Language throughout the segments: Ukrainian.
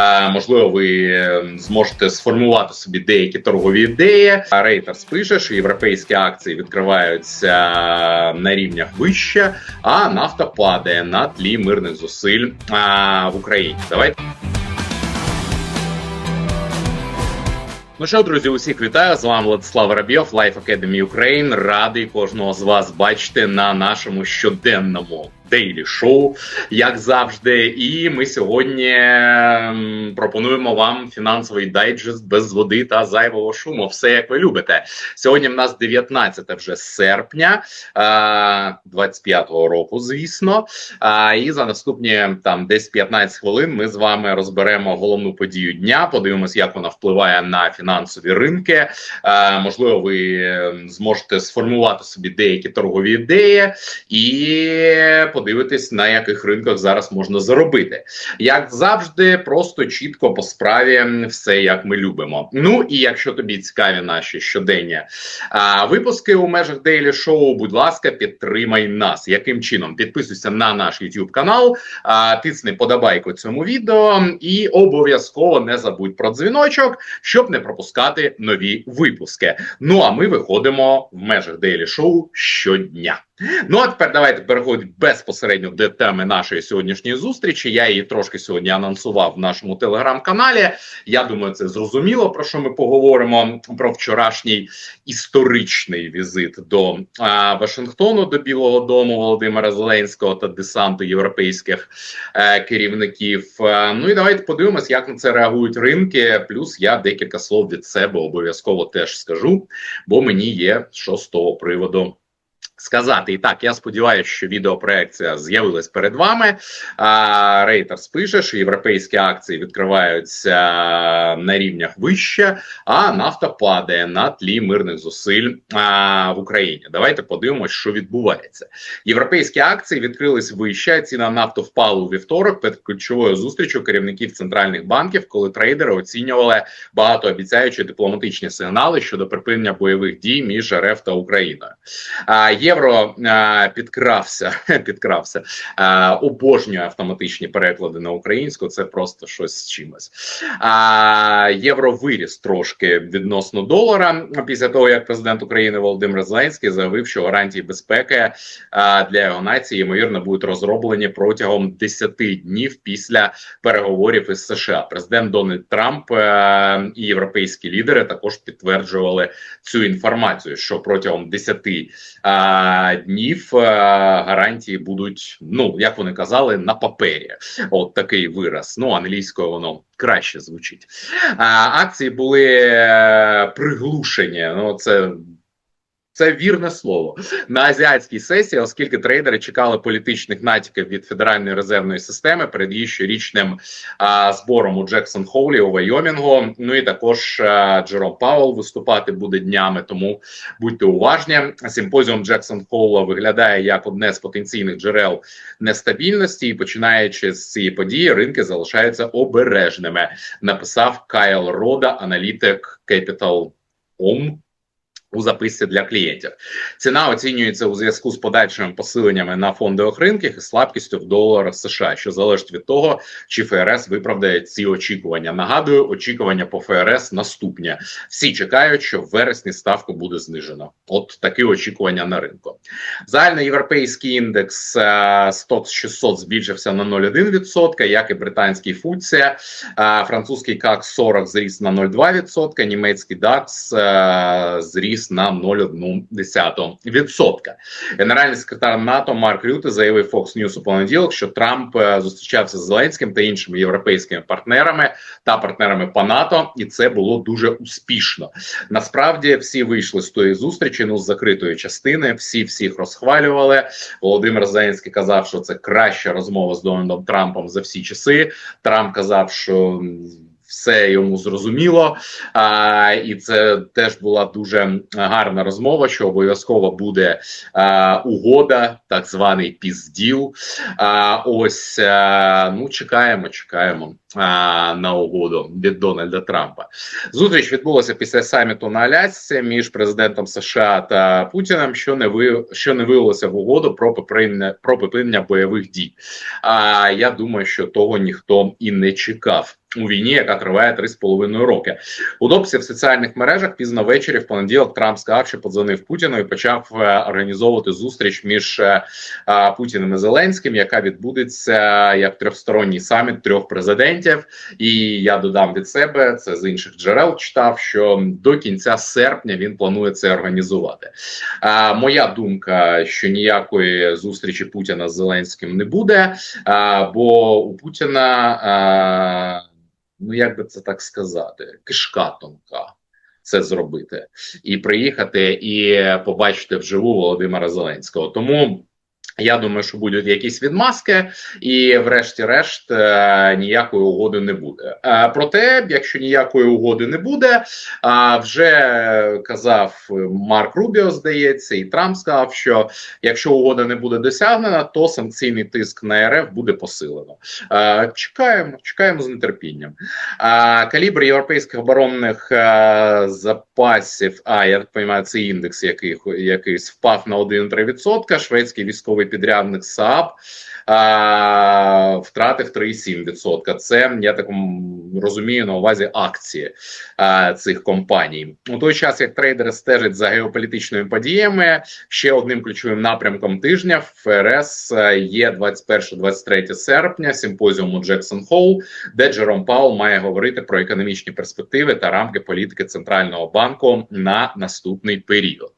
Е, можливо, ви е, зможете сформувати собі деякі торгові ідеї. Reuters пише, що європейські акції відкриваються на рівнях вище, а нафта падає на тлі мирних зусиль е, в Україні. Давайте. Ну що, друзі, усіх вітаю. З вами Владислав Воробйов, Life Academy Ukraine. Радий кожного з вас бачити на нашому щоденному дейлі шоу, як завжди. І ми сьогодні пропонуємо вам фінансовий дайджест без води та зайвого шуму. Все як ви любите. Сьогодні в нас 19 вже серпня е, 25-го року, звісно. А, і за наступні там десь 15 хвилин ми з вами розберемо головну подію дня. Подивимось, як вона впливає на фінансові ринки. Можливо, ви е, зможете сформувати собі деякі торгові ідеї і подивитись, на яких ринках зараз можна заробити. Як завжди, просто чітко по справі все як ми любимо. Ну і якщо тобі цікаві наші щоденні а, випуски у межах Daily Show, будь ласка, підтримай нас. Яким чином? Підписуйся на наш YouTube канал, а, тисни подобайку цьому відео і обов'язково не забудь про дзвіночок, щоб не пропускати нові випуски. Ну а ми виходимо в межах Daily Show щодня. Ну а тепер давайте переходимо безпосередньо до теми нашої сьогоднішньої зустрічі. Я її трошки сьогодні анонсував в нашому телеграм-каналі. Я думаю, це зрозуміло про що ми поговоримо про вчорашній історичний візит до а, Вашингтону до Білого Дому Володимира Зеленського та десанту європейських е, керівників. Е, ну і давайте подивимось, як на це реагують ринки. Плюс я декілька слов від себе обов'язково теж скажу, бо мені є що з того приводу сказати. І так, я сподіваюся, що відеопроекція з'явилась перед вами. Reuters пише, що європейські акції відкриваються на рівнях вище, а нафта падає на тлі мирних зусиль в Україні. Давайте подивимось, що відбувається. Європейські акції відкрились вище. Ціна нафту впала у вівторок перед ключовою зустрічю керівників центральних банків, коли трейдери оцінювали багатообіцяючі дипломатичні сигнали щодо припинення бойових дій між РФ та Україною. А, Євро підкрався, підкрався, обожнює автоматичні переклади на українську. Це просто щось з чимось. А, Євро виріс трошки відносно долара після того, як президент України Володимир Зеленський заявив, що гарантії безпеки для його нації ймовірно будуть розроблені протягом 10 днів після переговорів із США. Президент Дональд Трамп і європейські лідери також підтверджували цю інформацію, що протягом 10 а, днів е, гарантії будуть, ну як вони казали, на папері. От такий вираз. Ну англійською воно краще звучить. Акції були е, приглушені. Ну це. Це вірне слово на азіатській сесії, оскільки трейдери чекали політичних натяків від федеральної резервної системи перед її щорічним а, збором у Джексон Хоулі у Вайомінгу. Ну і також а, Джером Пауел виступати буде днями. Тому будьте уважні. Симпозіум Джексон Хоула виглядає як одне з потенційних джерел нестабільності, і починаючи з цієї події, ринки залишаються обережними. Написав Кайл Рода, аналітик Capital Om у записці для клієнтів ціна оцінюється у зв'язку з подальшими посиленнями на фондових ринках і слабкістю в доларах США, що залежить від того, чи ФРС виправдає ці очікування. Нагадую, очікування по ФРС наступні. Всі чекають, що в вересні ставку буде знижено. От такі очікування на ринку. Загальноєвропейський індекс Стокс 600 збільшився на 0,1%, як і британський ФУЦІ, французький КАК 40 зріс на 0,2%, німецький ДАКС зріс на 0,1%. Генеральний секретар НАТО Марк Рюте заявив Fox News у понеділок, що Трамп е, зустрічався з Зеленським та іншими європейськими партнерами та партнерами по НАТО, і це було дуже успішно. Насправді всі вийшли з тої зустрічі. Ну з закритої частини, всі всіх розхвалювали. Володимир Зеленський казав, що це краща розмова з Дональдом Трампом за всі часи. Трамп казав, що все йому зрозуміло, а, і це теж була дуже гарна розмова. Що обов'язково буде а, угода, так званий пізділ. А ось а, ну чекаємо, чекаємо. на угоду від Дональда Трампа. Зустріч відбулася після саміту на Алясці між президентом США та Путіним, що не ви що не виявилося в угоду про припинення про бойових дій. А я думаю, що того ніхто і не чекав у війні, яка триває 3,5 роки. У дописі в соціальних мережах пізно ввечері в понеділок Трамп сказав, що подзвонив Путіну і почав е, організовувати зустріч між е, Путіним і Зеленським, яка відбудеться як трьохсторонній саміт трьох президентів. І я додам від себе це з інших джерел. Читав, що до кінця серпня він планує це організувати. А, Моя думка, що ніякої зустрічі Путіна з Зеленським не буде, бо у Путіна. Ну як би це так сказати, кишка тонка. Це зробити і приїхати і побачити вживу Володимира Зеленського. Тому я думаю, що будуть якісь відмазки, і, врешті-решт, е, ніякої угоди не буде. Е, проте, якщо ніякої угоди не буде, вже казав Марк Рубіо, здається, і Трамп сказав, що якщо угода не буде досягнена, то санкційний тиск на РФ буде посилено. Е, чекаємо, чекаємо з нетерпінням. Калібр європейських оборонних запасів. А я так розумію, це індекс, який якийсь впав на 1,3%. Шведський військовий підрядник САП а, втратив 3,7%. Це я так розумію на увазі акції а, цих компаній. У той час як трейдери стежать за геополітичними подіями, ще одним ключовим напрямком тижня в ФРС є 21-23 серпня симпозіуму Джексон Холл, де Джером Паул має говорити про економічні перспективи та рамки політики центрального банку на наступний період.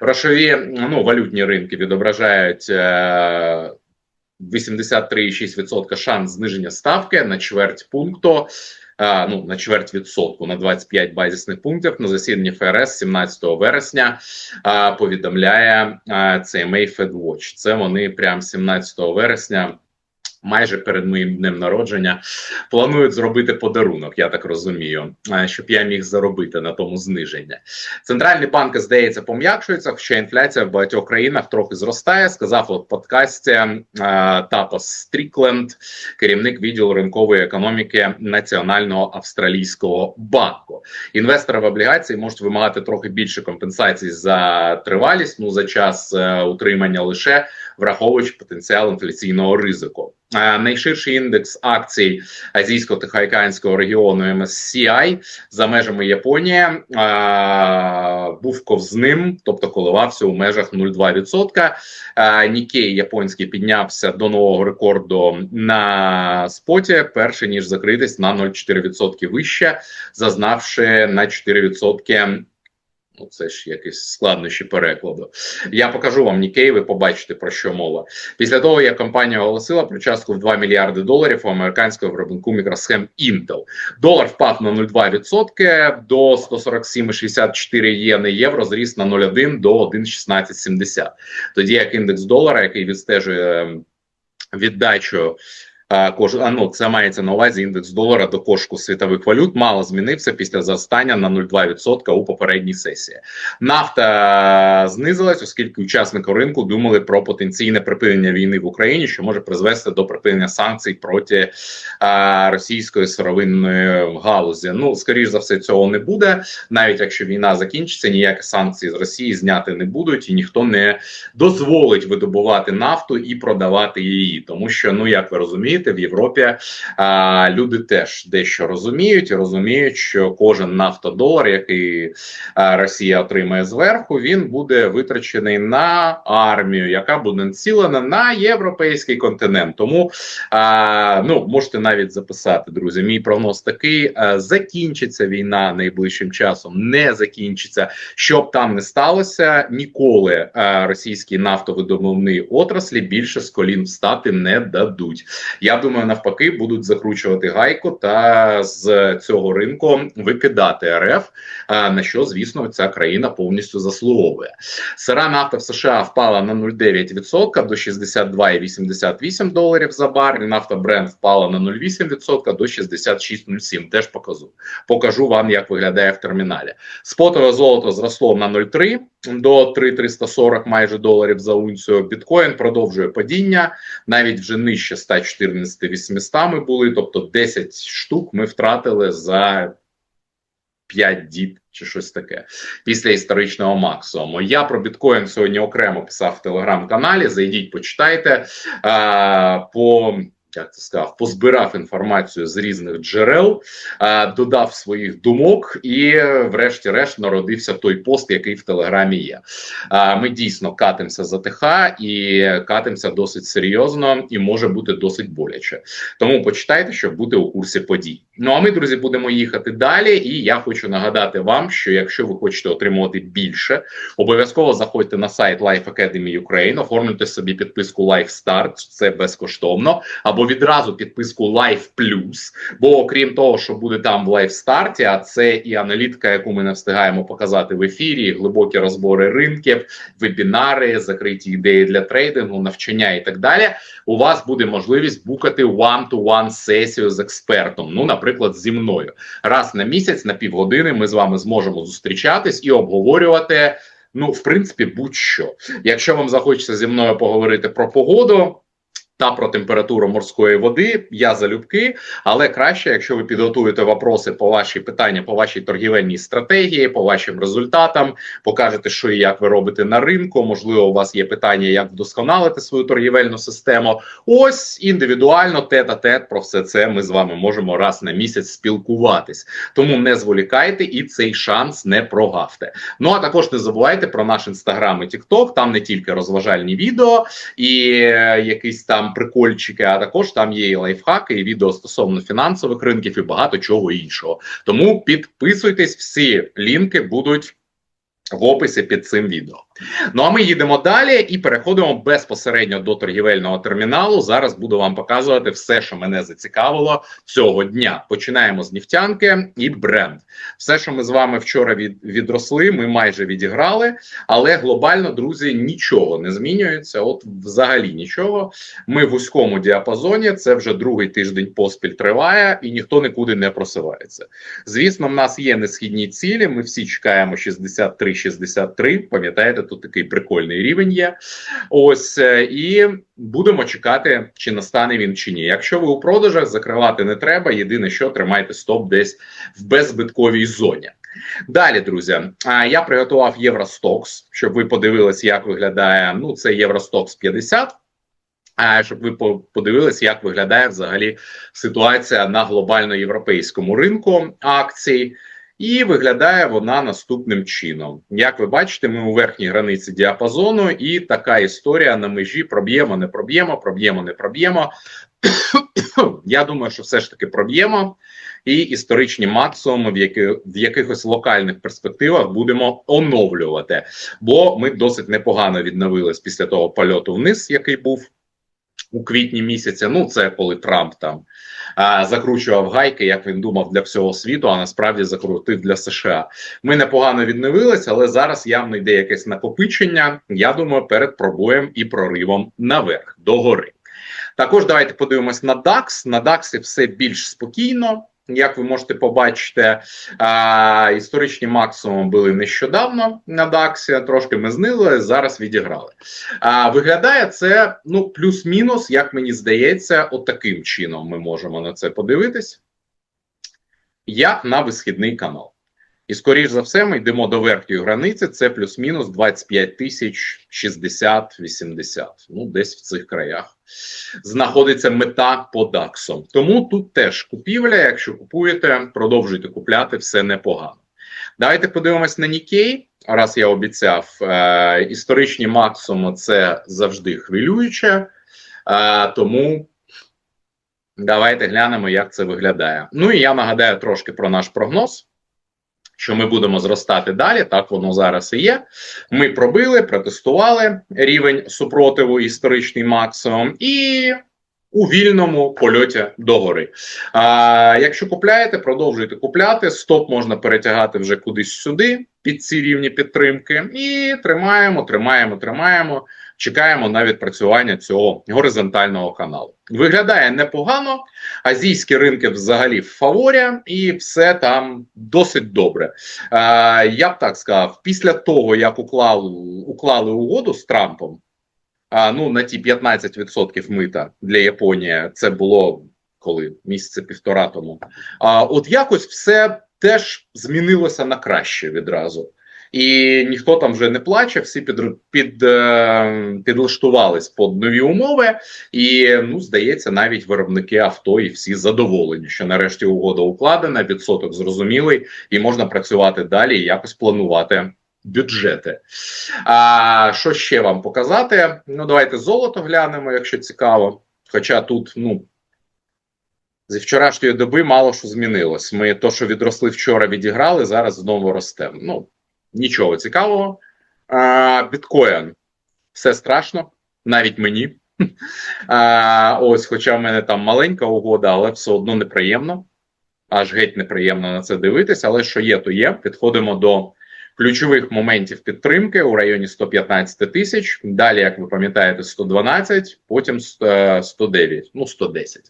Грошові ну валютні ринки відображають. 83,6% е, шанс зниження ставки на чверть пункту. Ну на чверть відсотку на 25 базисних пунктів на засіданні ФРС 17 вересня повідомляє а, CMA FedWatch. Це вони прям 17 вересня майже перед моїм днем народження планують зробити подарунок. Я так розумію, е, щоб я міг заробити на тому зниження. Центральні банки здається пом'якшуються, хоча інфляція в багатьох країнах трохи зростає. Сказав у подкасті е, Тапос Стрікленд, керівник відділу ринкової економіки Національного австралійського банку. Інвестори в облігації можуть вимагати трохи більше компенсацій за тривалість. Ну за час е, утримання лише враховуючи потенціал інфляційного ризику. Найширший індекс акцій азійсько-тихоокеанського регіону MSCI за межами Японії був ковзним, тобто коливався у межах 0,2%. Нікей японський піднявся до нового рекорду на споті, перше ніж закритись на 0,4% вище, зазнавши на 4% Ну, це ж якісь складнощі перекладу. Я покажу вам Нікей, ви побачите про що мова. Після того, як компанія оголосила про частку в 2 мільярди доларів у американського виробнику мікросхем Intel. Долар впав на 0,2% до 147,64 єни євро, зріс на 0,1 до 1,1670. Тоді як індекс долара, який відстежує ем, віддачу Кож, ну, це мається на увазі індекс долара до кошку світових валют, мало змінився після зростання на 0,2% у попередній сесії. Нафта знизилась, оскільки учасники ринку думали про потенційне припинення війни в Україні, що може призвести до припинення санкцій проти а, російської сировинної галузі. Ну скоріш за все, цього не буде. Навіть якщо війна закінчиться, ніякі санкції з Росії зняти не будуть, і ніхто не дозволить видобувати нафту і продавати її, тому що ну як ви розумієте розуміти, в Європі а, люди теж дещо розуміють і розуміють, що кожен нафтодолар, який а, Росія отримає зверху, він буде витрачений на армію, яка буде націлена на європейський континент. Тому а, ну можете навіть записати, друзі. Мій прогноз такий: а, закінчиться війна найближчим часом, не закінчиться. Щоб там не сталося, ніколи а, російські нафтовидобувні отраслі більше з колін встати не дадуть. Я думаю, навпаки, будуть закручувати гайку та з цього ринку викидати РФ. На що звісно ця країна повністю заслуговує. Сира нафта в США впала на 0,9% до 62,88 доларів за барель. Нафта бренд впала на 0,8% до 66,07. Теж покажу. Покажу вам, як виглядає в терміналі. Спотове золото зросло на 0,3%. До 3,340 майже доларів за унцію. Біткоін продовжує падіння, навіть вже нижче 114 800 ми були, тобто 10 штук ми втратили за 5 діб чи щось таке після історичного максимуму. Я про біткоін сьогодні окремо писав в телеграм-каналі. Зайдіть, почитайте по. Як це сказав, позбирав інформацію з різних джерел, додав своїх думок, і, врешті-решт, народився той пост, який в телеграмі є. А, Ми дійсно катимося за ТХ і катимося досить серйозно, і може бути досить боляче. Тому почитайте, щоб бути у курсі подій. Ну а ми, друзі, будемо їхати далі. І я хочу нагадати вам, що якщо ви хочете отримувати більше, обов'язково заходьте на сайт Life Academy Ukraine, оформлюйте собі підписку Life Start, це безкоштовно, або відразу підписку Life Plus, Бо окрім того, що буде там в Start, а це і аналітика, яку ми не встигаємо показати в ефірі, глибокі розбори ринків, вебінари, закриті ідеї для трейдингу, навчання і так далі. У вас буде можливість букати one-to-one сесію з експертом. Ну, наприклад, зі мною раз на місяць, на півгодини, ми з вами зможемо зустрічатись і обговорювати. Ну, в принципі, будь-що. Якщо вам захочеться зі мною поговорити про погоду. Та про температуру морської води я залюбки, але краще, якщо ви підготуєте вопроси по ваші питання, по вашій торгівельній стратегії, по вашим результатам, покажете, що і як ви робите на ринку. Можливо, у вас є питання, як вдосконалити свою торгівельну систему. Ось індивідуально, тет а тет про все це ми з вами можемо раз на місяць спілкуватись. Тому не зволікайте і цей шанс не прогавте. Ну а також не забувайте про наш інстаграм і тікток. Там не тільки розважальні відео і е, якісь там там прикольчики, а також там є і лайфхаки, і відео стосовно фінансових ринків і багато чого іншого. Тому підписуйтесь, всі лінки будуть в описі під цим відео. Ну а ми їдемо далі і переходимо безпосередньо до торгівельного терміналу. Зараз буду вам показувати все, що мене зацікавило цього дня. Починаємо з нефтянки і бренд. Все, що ми з вами вчора від, відросли, ми майже відіграли, але глобально, друзі, нічого не змінюється. От, взагалі, нічого. Ми в вузькому діапазоні. Це вже другий тиждень поспіль триває, і ніхто нікуди не просувається. Звісно, в нас є несхідні цілі. Ми всі чекаємо 63-63, Пам'ятаєте? тут такий прикольний рівень є. Ось е, і будемо чекати, чи настане він чи ні. Якщо ви у продажах закривати не треба. Єдине, що тримайте стоп десь в беззбитковій зоні. Далі, друзі, я приготував Євростокс, щоб ви подивилися, як виглядає. Ну, це Євростокс 50. А щоб ви подивилися, як виглядає взагалі ситуація на глобально європейському ринку акцій. І виглядає вона наступним чином. Як ви бачите, ми у верхній границі діапазону, і така історія на межі проб'ємо, не проб'ємо, проб'ємо, не проб'ємо. Я думаю, що все ж таки проб'ємо, і історичні максимуми в які, в якихось локальних перспективах будемо оновлювати. Бо ми досить непогано відновились після того польоту вниз, який був у квітні місяця. Ну, це коли Трамп там а, закручував гайки, як він думав для всього світу, а насправді закрутив для США. Ми непогано відновилися, але зараз явно йде якесь накопичення. Я думаю, перед пробоєм і проривом наверх до гори. Також давайте подивимось на DAX. На DAX все більш спокійно. Як ви можете побачити, а, історичні максимуми були нещодавно на Даксі, трошки ми знили, зараз відіграли. А, Виглядає це ну, плюс-мінус, як мені здається, от таким чином ми можемо на це подивитись, як на висхідний канал. І, скоріш за все, ми йдемо до верхньої границі, це плюс-мінус 25 тисяч 60-80. Ну, десь в цих краях знаходиться мета по даксу. Тому тут теж купівля. Якщо купуєте, продовжуйте купляти, все непогано. Давайте подивимось на Нікей. Раз я обіцяв, е, історичні максимуми це завжди хвилююче, е, тому давайте глянемо, як це виглядає. Ну і я нагадаю трошки про наш прогноз що ми будемо зростати далі. Так воно зараз і є. Ми пробили, протестували рівень супротиву, історичний максимум, і у вільному польоті догори. А якщо купляєте, продовжуйте купляти. Стоп можна перетягати вже кудись сюди. під ці рівні підтримки. І тримаємо, тримаємо, тримаємо. Чекаємо на відпрацювання цього горизонтального каналу. Виглядає непогано. Азійські ринки взагалі в фаворі, і все там досить добре. Е, я б так сказав, після того як уклали, уклали угоду з Трампом, а, ну на ті 15% мита для Японії, це було коли місяця півтора тому. А от якось все теж змінилося на краще відразу. І ніхто там вже не плаче, всі під, під, е, підлаштувались під нові умови, і ну здається, навіть виробники авто і всі задоволені, що нарешті угода укладена, відсоток зрозумілий, і можна працювати далі і якось планувати бюджети. А що ще вам показати? Ну, давайте золото глянемо, якщо цікаво. Хоча тут, ну. Зі вчорашньої доби мало що змінилось. Ми то, що відросли вчора, відіграли, зараз знову ростемо. Ну, нічого цікавого. Біткоін все страшно, навіть мені. А, Ось, хоча в мене там маленька угода, але все одно неприємно. Аж геть неприємно на це дивитися. Але що є, то є. Підходимо до ключових моментів підтримки у районі 115 тисяч. Далі, як ви пам'ятаєте, 112, потім 109, ну 110,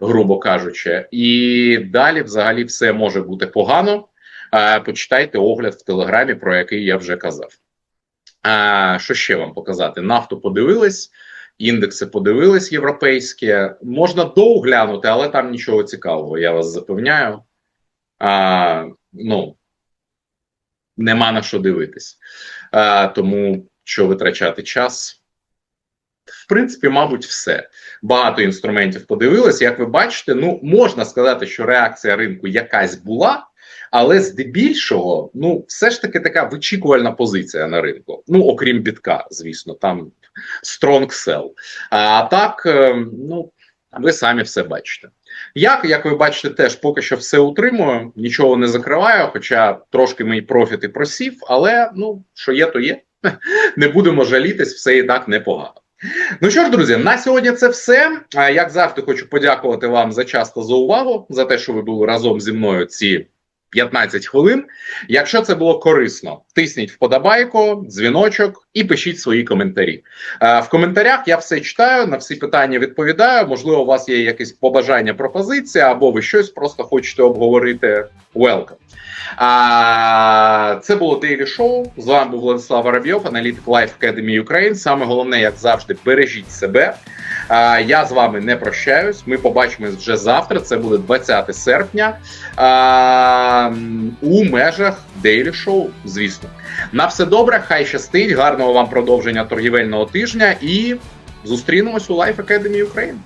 грубо кажучи. І далі, взагалі, все може бути погано. Почитайте огляд в телеграмі, про який я вже казав. А, Що ще вам показати? Нафту подивились, індекси подивились європейські. Можна довго глянути, але там нічого цікавого, я вас запевняю. А, Ну, нема на що дивитись. А, Тому що витрачати час. В принципі, мабуть, все. Багато інструментів подивились. Як ви бачите, ну можна сказати, що реакція ринку якась була. Але здебільшого, ну, все ж таки така вичікувальна позиція на ринку. Ну, окрім бітка, звісно, там strong sell. А так, ну, ви самі все бачите. Як, як ви бачите, теж поки що все утримую, нічого не закриваю, хоча трошки мій профіт і просів, але ну, що є, то є. Не будемо жалітись, все і так непогано. Ну що ж, друзі, на сьогодні це все. Як завжди, хочу подякувати вам за час та за увагу, за те, що ви були разом зі мною ці. 15 хвилин. Якщо це було корисно, тисніть вподобайку, дзвіночок і пишіть свої коментарі. Е, в коментарях я все читаю, на всі питання відповідаю. Можливо, у вас є якесь побажання, пропозиція, або ви щось просто хочете обговорити. Welcome. А, Це було Daily Show. З вами був Владислав Воробйов, аналітик Life Academy Ukraine. Саме головне, як завжди, бережіть себе. Я з вами не прощаюсь. Ми побачимось вже завтра. Це буде 20 серпня. У межах Daily Show, звісно. На все добре, хай щастить. Гарного вам продовження торгівельного тижня і зустрінемось у Life Academy Ukraine.